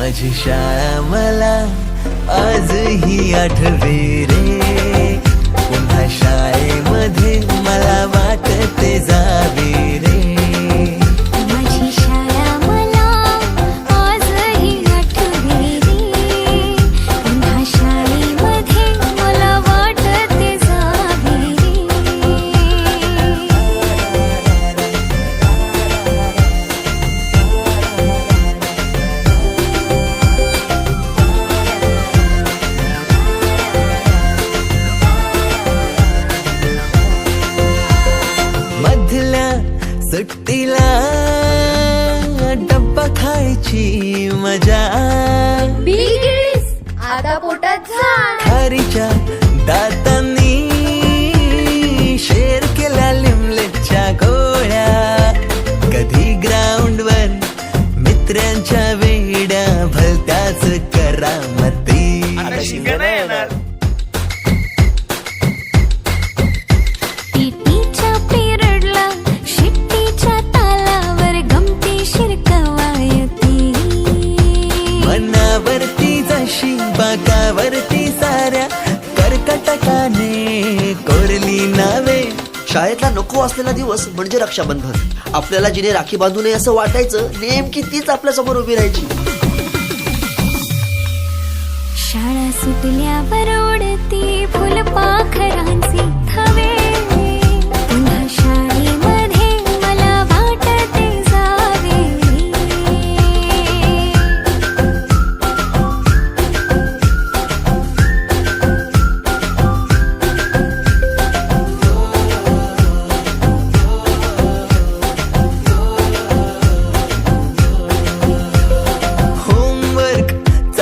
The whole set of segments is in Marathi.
माझी शाळा मला आजही आठवे रे. सुट्टीला डब्बा खायची मजा. आता पोटात झाड. खारीच्या दातांनी शेर केल्या लिमलेटच्या गोळ्या. कधी ग्राउंडवर मित्रांच्या वेड्या भलत्याच करामती. मनावरती जशी बागावरती साऱ्या कर्कटकाने कोरली नावे. शाळेतला नको असलेला दिवस म्हणजे रक्षाबंधन. आपल्याला जिने राखी बांधू नये असं वाटायचं नेमकी तीच आपल्यासमोर उभी राहायची. शाळा सुटल्यावर उडती फुलपाखरांचे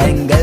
engañar.